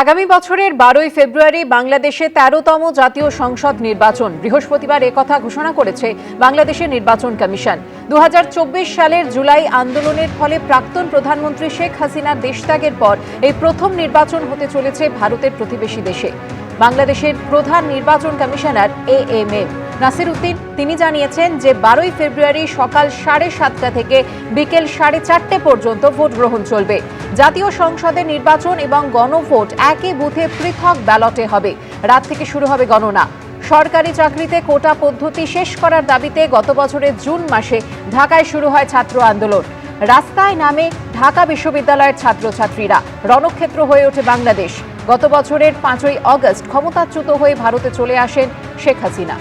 আগামী বছরের বারোই ফেব্রুয়ারি বাংলাদেশে তেরোতম জাতীয় সংসদ নির্বাচন। বৃহস্পতিবার কথা ঘোষণা করেছে বাংলাদেশের নির্বাচন কমিশন। দু হাজার চব্বিশ সালের জুলাই আন্দোলনের ফলে প্রাক্তন প্রধানমন্ত্রী শেখ হাসিনার দেশত্যাগের পর এই প্রথম নির্বাচন হতে চলেছে ভারতের প্রতিবেশী দেশে। বাংলাদেশের প্রধান নির্বাচন commissioner A M M Nasir Uddin, তিনি জানিয়েছেন যে বারোই ফেব্রুয়ারি সকাল সাড়ে সাতটা থেকে বিকেল সাড়ে চারটে পর্যন্ত ভোট গ্রহণ চলবে। জাতীয় সংসদের নির্বাচন এবং গণভোট একই বুথে পৃথক ব্যালটে হবে। রাত থেকে শুরু হবে গণনা। সরকারি চাকরিতে কোটা পদ্ধতি শেষ করার দাবিতে গত বছরের জুন মাসে ঢাকায় শুরু হয় ছাত্র আন্দোলন। রাস্তায় নামে ঢাকা বিশ্ববিদ্যালয়ের ছাত্রছাত্রীরা। রণক্ষেত্র হয়ে ওঠে বাংলাদেশ। গত বছরের পাঁচই অগস্ট ক্ষমতাচ্যুত হয়ে ভারতে চলে আসেন শেখ হাসিনা।